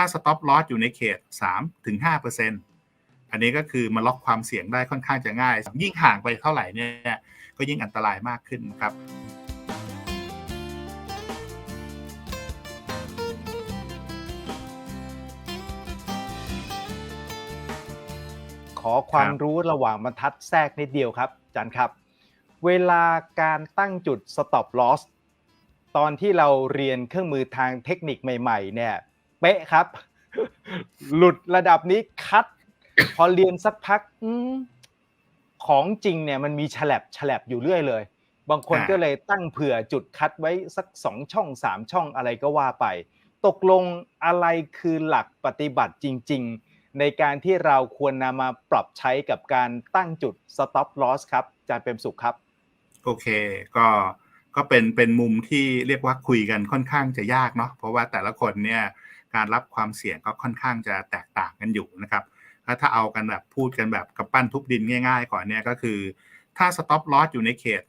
ถ้า stop loss อยู่ในเขต3-5%อันนี้ก็คือมาล็อกความเสี่ยงได้ค่อนข้างจะง่าย ยิ่งห่างไปเท่าไหร่เนี่ยก็ยิ่งอันตรายมากขึ้นครับขอความร,รู้ระหว่างบรรทัดแทรกนิดเดียวครับจารย์ครับ เวลาการตั้งจุด stop loss ตอนที่เราเรียนเครื่องมือทางเทคนิคใหม่ ๆ เนี่ย เป๊ะครับ หลุดระดับนี้คัด พอเรียนสักพักอมของจริงเนี่ยมันมีฉลับฉลับอยู่เรื่อยเลย บางคนอ่าก็เลยตั้งเผื่อจุดคัดไว้สักสองช่องสามช่องอะไรก็ว่าไป ตกลงอะไรคือหลักปฏิบัติจริง ๆ ในการที่เราควรนำมาปรับใช้กับการตั้งจุด stop loss ครับอาจารย์เปรมสุขครับ โอเค ก็ก็เป็นเป็นมุมที่เรียกว่าคุยกันค่อนข้างจะยากเนาะเพราะว่าแต่ละคนเนี่ย การรับความเสี่ยงก็ค่อนข้างจะแตกต่างกันอยู่นะครับถ้าถ้าเอากันแบบพูดกันแบบกับปั้นทุบดินง่าย ๆ ก่อนเนี่ยก็คือ ถ้า stop loss อยู่ในเขต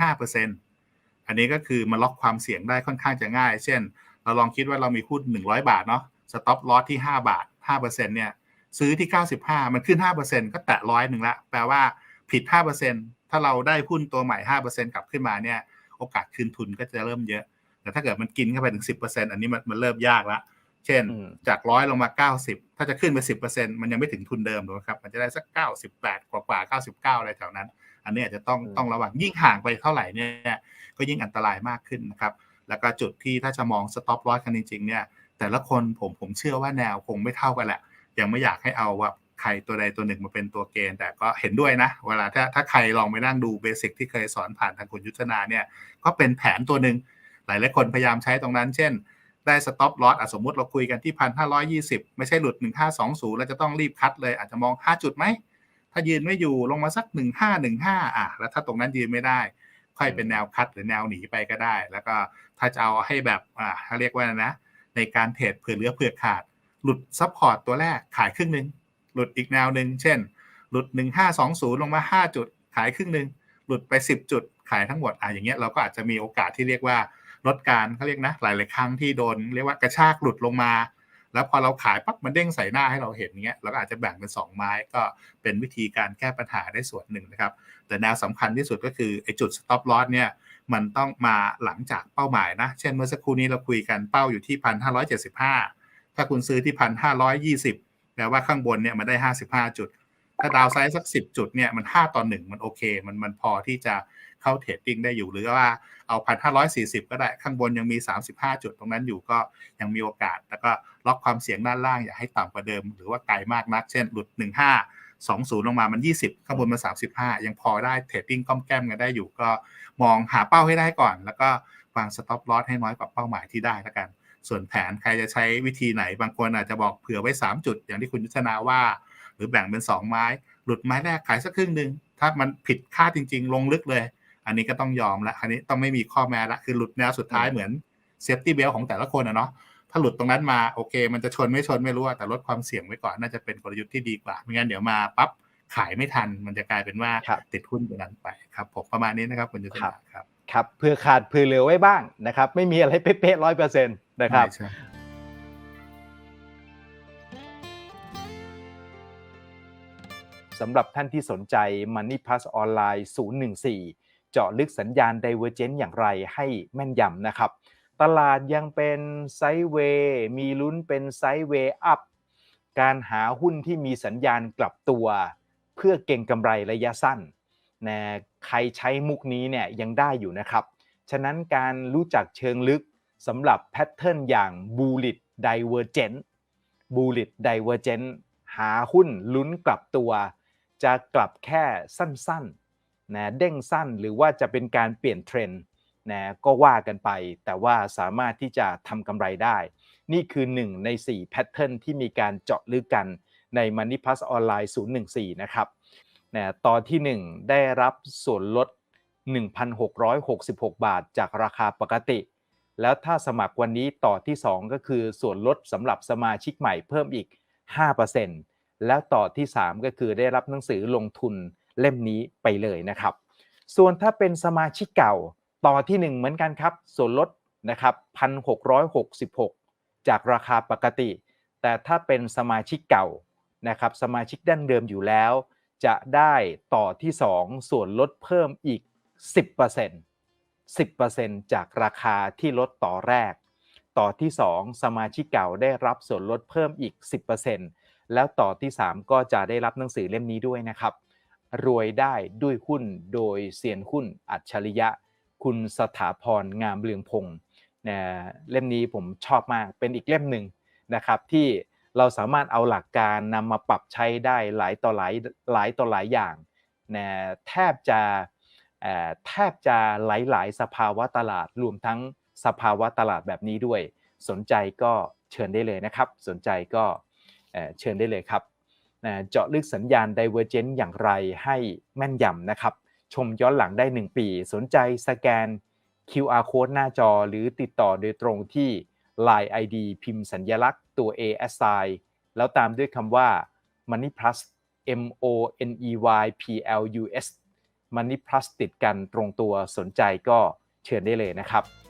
3-5%อันนี้ก็คือมาล็อกความเสี่ยงได้ค่อนข้างจะง่าย เช่น เราลองคิดว่าเรามีหุ้น100 บาทเนาะ stop loss ที่ 5 บาท 5%เนี่ยซื้อที่ 95 มันขึ้น 5%ก็แตะร้อยหนึ่งละ แปลว่าผิด 5%ถ้าเราได้หุ้นตัวใหม่ 5%กลับขึ้นมาเนี่ย โอกาสคืนทุนก็จะเริ่มเยอะ แต่ถ้าเกิดมันกินเข้าไปถึง10%อันนี้มันมันเริ่มยากละ เช่นอืมจากร้อยลงมา90ถ้าจะขึ้นไป10%มันยังไม่ถึงทุนเดิมถูกไหมครับ มันจะได้สัก98กว่ากว่า99อะไรแถวนั้น อันนี้อาจจะต้องต้องระวังยิ่งห่างไปเท่าไหร่เนี่ยก็ยิ่งอันตรายมากขึ้นนะครับ แล้วก็จุดที่ถ้าจะมอง stop loss กันจริงๆเนี่ย แต่ละคนผมผมเชื่อว่าแนวคงไม่เท่ากันแหละ ยังไม่อยากให้เอาว่าใครตัวใดตัวหนึ่งมาเป็นตัวเกณฑ์ แต่ก็เห็นด้วยนะ เวลาถ้าถ้าใครลองไปนั่งดูเบสิกที่เคยสอนผ่านทางคุณยุทธนาเนี่ย ก็เป็นแผนตัวหนึ่งห ลายหลายๆคนพยายามใช้ตรงนั้น เช่น ได้ stop loss อะสมมุติเราคุยกันที่พันห้าร้อยี่สิบไม่ใช่หลุดหนึ่งห้าสองศูนย์แล้วจะต้องรีบคัดเลย อาจจะมองห้าจุดไหม ถ้ายืนไม่อยู่ลงมาสักหนึ่งห้าหนึ่งห้าอะแล้วถ้าตรงนั้นยืนไม่ได้ ค่อยเป็นแนวคัดหรือแนวหนีไปก็ได้ แล้วก็ถ้าจะเอาให้แบบอ่าเขาเรียกว่านะ ในการเทรดเผื่อเหลือเผื่อขาด หลุดซัพพอร์ตตัวแรกขายครึ่งหนึ่งหลุดอีกแนวหนึ่งเช่น หลุด1520ลงมา5จุดขายครึ่งหนึ่งหลุดไป 10 จุดขายทั้งหมดอะอย่างเงี้ยเราก็อาจจะมีโอกาสที่เรียกว่า ลดการเขาเรียกนะหลาย ๆ ครั้งที่โดนเรียกว่ากระชากหลุดลงมา แล้วพอเราขายปั๊บมันเด้งใส่หน้าให้เราเห็นเงี้ยเราก็อาจจะแบ่งเป็น 2 ไม้ก็เป็นวิธีการแก้ปัญหาได้ส่วนหนึ่งนะครับ แต่แนวสำคัญที่สุดก็คือไอ้จุด stop loss เนี่ยมันต้องมาหลังจากเป้าหมายนะ เช่นเมื่อสักครู่นี้เราคุยกันเป้าอยู่ที่1,575ถ้าคุณซื้อที่1,520แปลว่าข้างบนเนี่ยมันได้55จุด ถ้าดาวไซด์สัก10จุดเนี่ยมัน5ต่อ1มันโอเค มันมันพอที่จะ เข้าเทรดดิ้งได้อยู่หรือว่าเอา1,540ก็ได้ข้างบนยังมี35จุดตรงนั้นอยู่ก็ยังมีโอกาส แล้วก็ล็อกความเสี่ยงด้านล่างอย่าให้ต่ำกว่าเดิม หรือว่าไกลมากนัก เช่นหลุด15 20ลงมามัน 20 ข้างบนมัน35 ยังพอได้เทรดดิ้งก้มแก้มกันได้อยู่ก็มองหาเป้าให้ได้ก่อน แล้วก็วาง stop loss ให้น้อยกว่าเป้าหมายที่ได้แล้วกัน ส่วนแผนใครจะใช้วิธีไหนบางคนอาจจะบอกเผื่อไว้ 3 จุด อย่างที่คุณยุทธนาว่า หรือแบ่งเป็น 2 ไม้ หลุดไม้แรกขายสักครึ่งหนึ่งถ้ามันผิดคาดจริง ๆ ลงลึกเลย อันนี้ก็ต้องยอมละอันนี้ต้องไม่มีข้อแม้ละคือหลุดแนวสุดท้ายเหมือนเซฟตี้เบลของแต่ละคนอะเนาะถ้าหลุดตรงนั้นมาโอเค มันจะชนไม่ชนไม่รู้อะแต่ลดความเสี่ยงไว้ก่อนน่าจะเป็นกลยุทธ์ที่ดีกว่าไม่งั้นเดี๋ยวมาปั๊บขายไม่ทัน มันจะกลายเป็นว่าครับติดหุ้นตัวนั้นไปครับผมประมาณนี้นะครับคุณยุทธนาครับครับเผื่อขาดเผื่อเหลือไว้บ้างนะครับ ไม่มีอะไรเป๊ะๆร้อยเปอร์เซ็นต์นะครับใช่สำหรับท่านที่สนใจ Money Plus ออนไลน์014 เจาะลึกสัญญาณ Divergent อย่างไรให้แม่นยำนะครับ ตลาดยังเป็นไซด์เวย์มีลุ้นเป็นไซด์เวย์อัพการหาหุ้นที่มีสัญญาณกลับตัว เพื่อเก่งกำไรระยะสั้นนะใครใช้มุกนี้เนี่ยยังได้อยู่นะครับ ฉะนั้นการรู้จักเชิงลึกสำหรับแพทเทิร์นอย่าง Bullish Divergent Bullish Divergent หาหุ้นลุ้นกลับตัว จะกลับแค่สั้นๆ นะเด้งสั้นหรือว่าจะเป็นการเปลี่ยนเทรนด์นะก็ว่ากันไป แต่ว่าสามารถที่จะทำกำไรได้ นี่คือ 1 ใน4แพทเทิร์นที่มีการเจาะลึกกันใน Money Plus ออนไลน์014 นะครับนะตอนที่ 1 ได้รับส่วนลด 1,666 บาทจากราคาปกติ แล้วถ้าสมัครวันนี้ต่อที่ 2 ก็คือส่วนลดสำหรับสมาชิกใหม่เพิ่มอีก 5%แล้วต่อที่ 3 ก็คือได้รับหนังสือลงทุน เล่มนี้ไปเลยนะครับ ส่วนถ้าเป็นสมาชิกเก่าต่อที่ 1 เหมือนกันครับ ส่วนลดนะครับ1,666 จากราคาปกติ แต่ถ้าเป็นสมาชิกเก่านะครับสมาชิกดั้งเดิมอยู่แล้ว จะได้ต่อที่ 2 ส่วนลดเพิ่มอีก 10% 10%จากราคาที่ลดต่อแรก ต่อที่ 2 สมาชิกเก่าได้รับส่วนลดเพิ่มอีก 10%แล้วต่อที่ 3 ก็จะได้รับหนังสือเล่มนี้ด้วยนะครับ รวยได้ด้วยหุ้นโดยเซียนหุ้นอัจฉริยะ คุณสถาพรงามเรืองพงศ์นะเล่มนี้ผมชอบมากเป็นอีกเล่มหนึ่งนะครับที่เราสามารถเอาหลักการนำมาปรับใช้ได้หลายต่อหลายหลายต่อหลายอย่างนะแทบจะเอ่อแทบจะหลายๆสภาวะตลาดรวมทั้งสภาวะตลาดแบบนี้ด้วย สนใจก็เชิญได้เลยนะครับ สนใจก็เอ่อเชิญได้เลยครับ นะเจาะลึกสัญญาณ Divergent อย่างไรให้แม่นยำนะครับ ชมย้อนหลังได้ 1 ปี สนใจสแกน QR code หน้าจอหรือติดต่อโดยตรงที่ Line ID พิมพ์สัญญลักษณ์ตัว A S I แล้วตามด้วยคำว่า Money Plus M O N E Y P L U S Money Plus ติดกันตรงตัวสนใจก็เชิญได้เลยนะครับ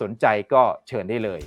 สนใจก็เชิญได้เลย